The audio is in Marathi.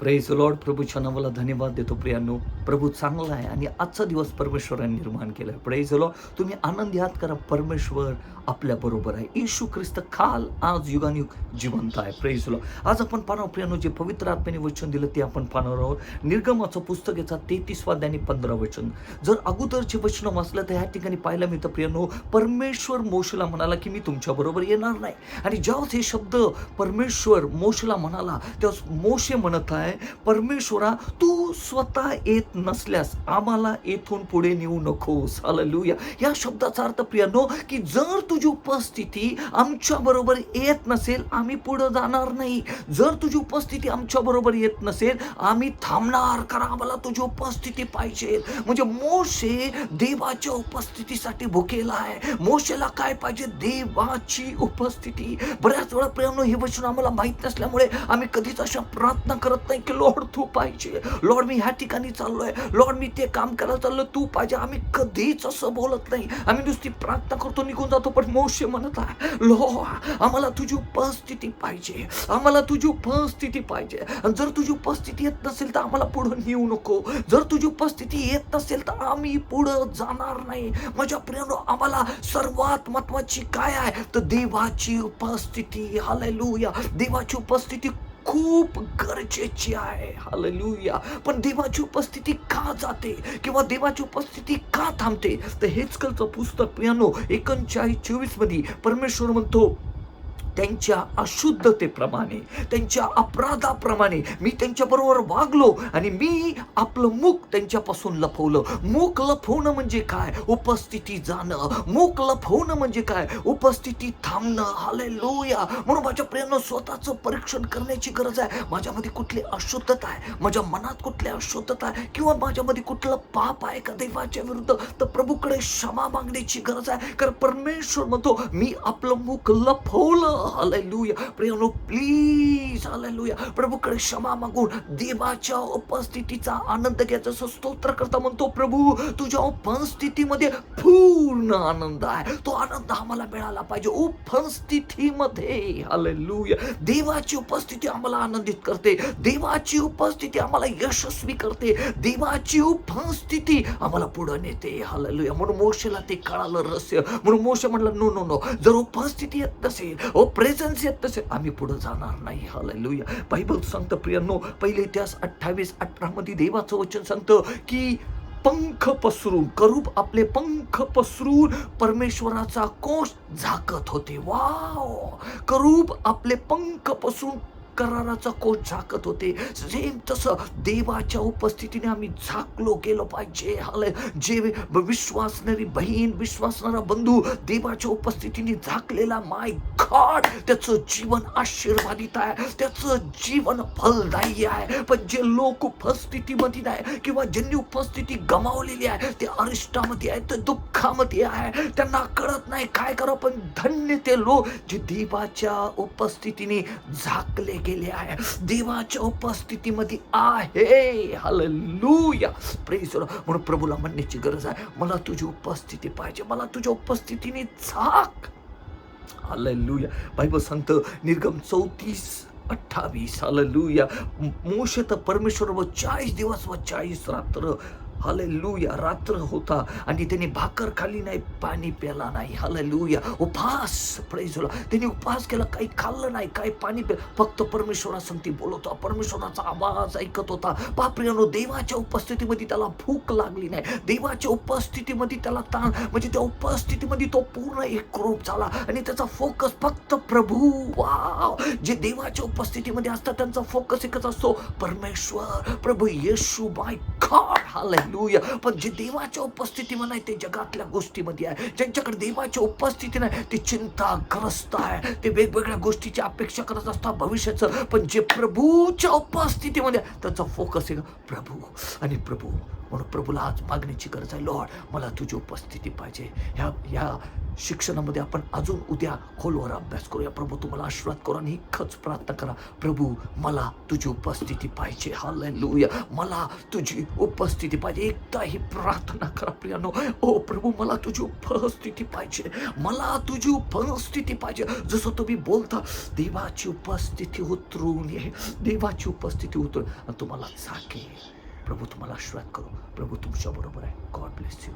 प्रेज लॉर्ड प्रभूच्या नावाला धन्यवाद देतो प्रियांनो. प्रभू चांगला आहे आणि आजचा दिवस परमेश्वराने निर्माण केला आहे प्रेज लॉर्ड तुम्ही आनंदी आहात करा परमेश्वर आपल्या बरोबर आहे. येशू ख्रिस्त काल आज युगानयुग जिवंत आहे. प्रेज लॉर्ड आज आपण पाहणार प्रियांनो जे पवित्र आत्म्याने वचन दिलं ते आपण पाहणार आहोत. निर्गमाचं पुस्तक याचा तेहतीसवा आणि पंधरा वचन. जर अगोदरचे वचन वाचलं तर ह्या ठिकाणी पाहायला मिळतं प्रियांनो परमेश्वर मोशला म्हणाला की मी तुमच्या बरोबर येणार नाही. आणि जेव्हा हे शब्द परमेश्वर मोशला म्हणाला तेव्हा मोशे म्हणत आहे परमेश्वरा तू स्वतः येत नसल्यास आम्हाला येथून पुढे नेऊ नकोस. हालेलुया या शब्दाचा अर्थ प्रियानो की जर तुझी उपस्थिती आमच्या बरोबर येत नसेल आम्ही पुढे जाणार नाही. जर तुझी उपस्थिती आमच्या बरोबर येत नसेल आम्ही थांबणार कारण आम्हाला तुझी उपस्थिती पाहिजे. म्हणजे मोशे देवाच्या उपस्थितीसाठी भुकेला आहे. मोशेला काय पाहिजे? देवाची उपस्थिती. बऱ्याच वेळा प्रियानो हे वचन आम्हाला माहीत नसल्यामुळे आम्ही कधीच अशा प्रार्थना करत नाही. की लॉर्ड तू पाहिजे. लॉर्ड मी ह्या ठिकाणी चाललोय. लॉर्ड मी ते काम करायला चाललो तू पाहिजे. आम्ही कधीच असं बोलत नाही. आम्ही नुसती प्रार्थना करतो निघून जातो. पण मोशे म्हणत आहे लो आम्हाला तुझी उपस्थिती पाहिजे. आम्हाला तुझी उपस्थिती पाहिजे. जर तुझी उपस्थिती येत नसेल तर आम्हाला पुढं नेऊ नको. जर तुझी उपस्थिती येत नसेल तर आम्ही पुढं जाणार नाही. माझ्या प्रियानो आम्हाला सर्वात महत्वाची काय आहे? तर देवाची उपस्थिती. हालेलुया. देवाची उपस्थिती खूप गरजेची आहे. हालेलुया पण देवाची उपस्थिती का जाते? किंवा देवाची उपस्थिती का थांबते? तर हेच कलचं पुस्तक पियानो एकोणचाळीस चोवीसमध्ये परमेश्वर म्हणतो त्यांच्या अशुद्धतेप्रमाणे त्यांच्या अपराधाप्रमाणे मी त्यांच्याबरोबर वागलो आणि मी आपलं मुख त्यांच्यापासून लपवलं. मुख लपवणं म्हणजे काय? उपस्थिती जाणं. मुख लपवणं म्हणजे काय? उपस्थिती थांबणं. हाले लोया म्हणून माझ्या प्रियानं स्वतःचं परीक्षण करण्याची गरज आहे. माझ्यामध्ये कुठली अशुद्धता आहे? माझ्या मनात कुठली अशुद्धता आहे? किंवा माझ्यामध्ये कुठलं पाप आहे का देवाच्या विरुद्ध? तर प्रभूकडे क्षमा मागण्याची गरज आहे. कारण परमेश्वर म्हणतो मी आपलं मुख लपवलं. हालेलुया प्रियानो प्लीज हालेलुया प्रभूकडे क्षमा मागून देवाच्या उपस्थितीचा आनंद घ्यायचा. असं स्तोत्र करता म्हणतो प्रभू तुझ्या उपस्थितीमध्ये पूर्ण आनंद आहे. तो आनंद आम्हाला मिळाला पाहिजे. उपस्थितीमध्ये हालेलुया देवाची उपस्थिती आम्हाला आनंदित करते. देवाची उपस्थिती आम्हाला यशस्वी करते. देवाची उपस्थिती आम्हाला पुढे नेते. हालेलुया म्हणून मोशेला ते कळालं रहस्य. म्हणून मोशे म्हणलं नो नो नो जर उपस्थिती येत नसेल प्रेझन्स येत नसेल आम्ही पुढं जाणार नाही. हालेलुया बायबल सांगतं प्रियांनो पहिले इतिहास अठ्ठावीस अठरामध्ये देवाचं वचन सांगतं की पंख पसरून करूब आपले पंख पसरून परमेश्वराचा कोश झाकत होते. वाव करूब आपले पंख पसरून कराराचा कोश झाकत होते. सेम तसं देवाच्या उपस्थितीने आम्ही झाकलो गेलो पाहिजे. हाल जे विश्वासणारी बहीण विश्वासणारा बंधू देवाच्या उपस्थितीने झाकलेला माय गॉड! त्याचं जीवन आशीर्वादित आहे. त्याचं जीवन फलदायी आहे. पण जे लोक उपस्थितीमध्ये नाही किंवा ज्यांनी उपस्थिती गमावलेली आहे ते अरिष्टामध्ये आहे ते दुःखामध्ये आहे. त्यांना कळत नाही काय करावं? पण धन्य ते लोक जे देवाच्या उपस्थितीने झाकले केले आहे. देवाच्या उपस्थितीमध्ये आहे. हललूया प्रेज म्हणून प्रभूला म्हणण्याची गरज आहे. मला तुझी उपस्थिती पाहिजे. मला तुझ्या उपस्थितीने झाक. हललूया बायबल सांगतं निर्गम चौतीस अठ्ठावीस. हललूया मोशे तर परमेश्वर व चाळीस दिवस व चाळीस रात्र हालेलुया रात्र होता. आणि त्यांनी भाकर खाली नाही पाणी प्याला नाही. हालेलुया उपवास प्रेजला त्यांनी उपवास केला काही खाल्लं नाही काही पाणी प्या. फक्त परमेश्वरासंगती बोलत होता. परमेश्वराचा आवाज ऐकत होता. बापरियानो देवाच्या उपस्थितीमध्ये त्याला भूक लागली नाही. देवाच्या उपस्थितीमध्ये त्याला ताण म्हणजे त्या उपस्थितीमध्ये तो पूर्ण एकरूप झाला. आणि त्याचा फोकस फक्त प्रभू. वाव जे देवाच्या उपस्थितीमध्ये असतात त्यांचा फोकस एकच असतो परमेश्वर. प्रभू येशू बाय गॉड हालेलुया पण जे देवाच्या उपस्थितीमध्ये नाही ते जगातल्या गोष्टीमध्ये आहे. ज्यांच्याकडे देवाच्या उपस्थिती नाही ते चिंताग्रस्त आहे. ते वेगवेगळ्या गोष्टीची अपेक्षा करत असतात भविष्याचं. पण जे प्रभूच्या उपस्थितीमध्ये त्याचा फोकस आहे प्रभू. आणि प्रभू म्हणून प्रभूला आज मागण्याची गरज आहे. लॉर्ड मला तुझी उपस्थिती पाहिजे. ह्या ह्या शिक्षणामध्ये आपण अजून उद्या खोलवर अभ्यास करूया. प्रभू तुम्हाला आशीर्वाद करू आणि खच प्रार्थना करा. प्रभू मला तुझी उपस्थिती पाहिजे. हालेलुया मला तुझी उपस्थिती पाहिजे. एकदा ही प्रार्थना करा प्रियानो. ओ प्रभू मला तुझी उपस्थिती पाहिजे. मला तुझी उपस्थिती पाहिजे. जसं तुम्ही बोलता देवाची उपस्थिती उतरून ये. देवाची उपस्थिती उतरून. तुम्हाला सांगेल प्रभू तुम्हाला आशीर्वाद करू. प्रभू तुमच्या बरोबर आहे. God bless you